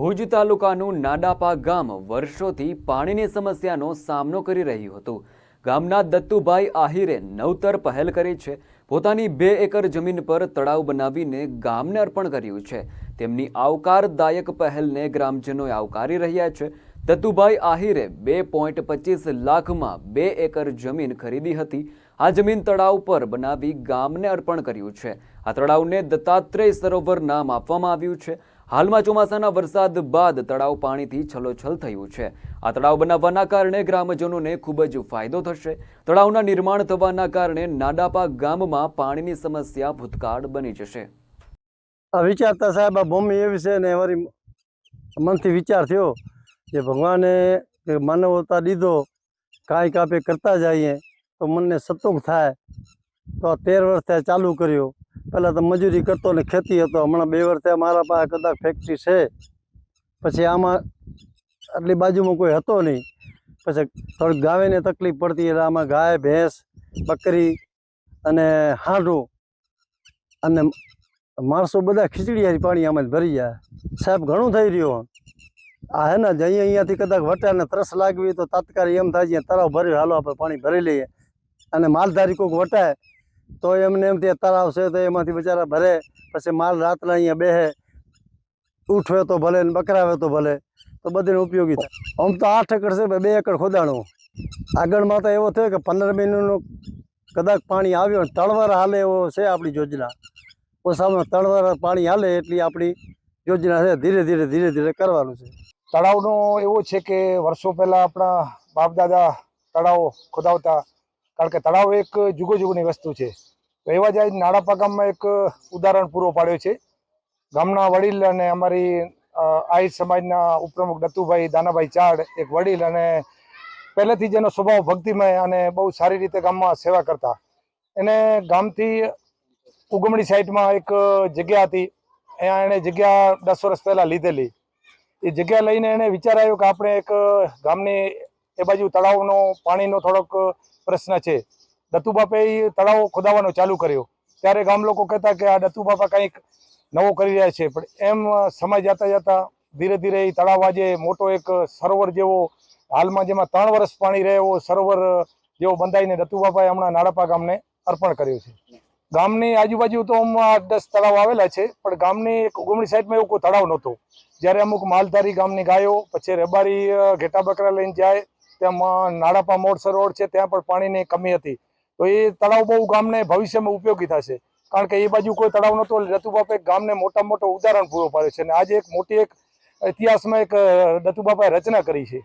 ભુજ તાલુકાનું નાડાપા ગામ વર્ષોથી પાણીની સમસ્યાનો સામનો કરી રહ્યું હતું. ગામના દત્તુભાઈ આહિરે નવતર પહેલ કરી છે. પોતાની બે એકર જમીન પર તળાવ બનાવીને ગામને અર્પણ કર્યું છે. તેમની આવકારદાયક પહેલને ગ્રામજનોએ આવકારી રહ્યા છે. દત્તુભાઈ આહિરે બે પોઈન્ટ પચીસ લાખમાં બે એકર જમીન ખરીદી હતી. આ જમીન તળાવ પર બનાવી ગામને અર્પણ કર્યું છે. આ તળાવને દત્તાત્રેય સરોવર નામ આપવામાં આવ્યું છે. હાલમાં ચોમાસાના વરસાદ બાદ તળાવ પાણીથી છલોછલ થયું છે. આ તળાવ બનાવવાના કારણે ગ્રામજનોને ખૂબ જ ફાયદો થશે. તળાવના નિર્માણ થવાના કારણે નાડાપા ગામમાં પાણીની સમસ્યા ભૂતકાળ બની જશે. આ વિચારતા સાહેબ, આ ભૂમિ એવી છે ને અમારી મનથી વિચાર થયો કે ભગવાને માનવતા દીધો કાંઈક આપે કરતા જઈએ. તો મનને સતોક થાય. તો આ તેર વર્ષ થયા ચાલુ કર્યો. પહેલાં તો મજૂરી કરતો ને ખેતી હતો. હમણાં બે વર્ષ થયા મારા પાસે કદાચ ફેક્ટરી છે. પછી આમાં આટલી બાજુમાં કોઈ હતો નહીં. પછી થોડીક ગાવેને તકલીફ પડતી એટલે આમાં ગાય, ભેંસ, બકરી અને હાંડું અને માણસો બધા ખીચડી હારી પાણી આમાં જ ભરી જાય સાહેબ, ઘણું થઈ રહ્યું આ હે ને અહીંયા અહીંયાથી કદાચ વટા ને તરસ લાગવી તો તાત્કાલિક એમ થાય છે તળાવ ભર્યું હાલો, આપણે પાણી ભરી લઈએ. અને માલધારી કોઈક વટાય તો એમને એમ ત્યાં તળાવ છે તો એમાંથી બિચારા ભરે, પછી માલ રાતના અહીંયા બેહે, ઉઠવે તો ભલે ને બકરાવે તો ભલે. તો બધીને ઉપયોગી થાય. આમ તો આઠ એકર છે બે એકર ખોદાણું. આગળમાં તો એવો થયો કે પંદર મહિનાનું કદાચ પાણી આવ્યો ને તળવાર હાલે એવો છે આપણી યોજના. ઓછામાં તળવર પાણી હાલે એટલી આપણી યોજના છે, ધીરે ધીરે ધીરે ધીરે કરવાનું છે. તળાવનો એવું છે કે વર્ષો પહેલાં આપણા બાપ દાદા તળાવ ખોદાવતા કારણ કે તળાવ એક જુગો જુગોની વસ્તુ છે. તો એવા જ આજ નાડાપા ગામમાં એક ઉદાહરણ પૂરો પાડ્યો છે. ગામના વડીલ અને અમારી આહિર સમાજના ઉપપ્રમુખ દત્તુભાઈ, દાનાભાઈ ચાડ એક વડીલ અને પહેલેથી જ એનો સ્વભાવ ભક્તિમય અને બહુ સારી રીતે ગામમાં સેવા કરતા. એને ગામથી ઉગમણી સાઈડમાં એક જગ્યા હતી. અહીંયા એણે જગ્યા દસ વર્ષ પહેલાં લીધેલી. એ જગ્યા લઈને એને વિચાર આવ્યો કે આપણે એક ગામની એ બાજુ તળાવનો પાણીનો થોડોક પ્રશ્ન છે. દત્તુબાપે એ તળાવ ખોદાવાનો ચાલુ કર્યો. ત્યારે ગામ લોકો કહેતા કે આ દત્તુબાપા કંઈક નવો કરી રહ્યા છે. પણ એમ સમય જતા જતા ધીરે ધીરે એ તળાવ આજે મોટો એક સરોવર જેવો હાલમાં જેમાં ત્રણ વર્ષ પાણી રહે એવો સરોવર જેવો બંધાઈને દત્તુબાપાએ હમણાં નાડાપા ગામને અર્પણ કર્યું છે. ગામની આજુબાજુ તો આઠ દસ તળાવ આવેલા છે, પણ ગામની એક ઉગમણી સાઈડમાં એવું કોઈ તળાવ નહોતો. જ્યારે અમુક માલધારી ગામની ગાયો, પછી રબારી ઘેટા બકરા લઈને જાય તેમાં નાડાપા મોડસર રોડ છે, ત્યાં પણ પાણીની કમી હતી. તો એ તળાવ બહુ ગામને ભવિષ્યમાં ઉપયોગી થશે. કારણ કે એ બાજુ કોઈ તળાવ નહોતો, રતુબાપે ગામને મોટા મોટો ઉદાહરણ પૂરો પાડ્યો છે. અને આજે એક મોટી એક ઇતિહાસમાં એક રતુબાપાએ રચના કરી છે.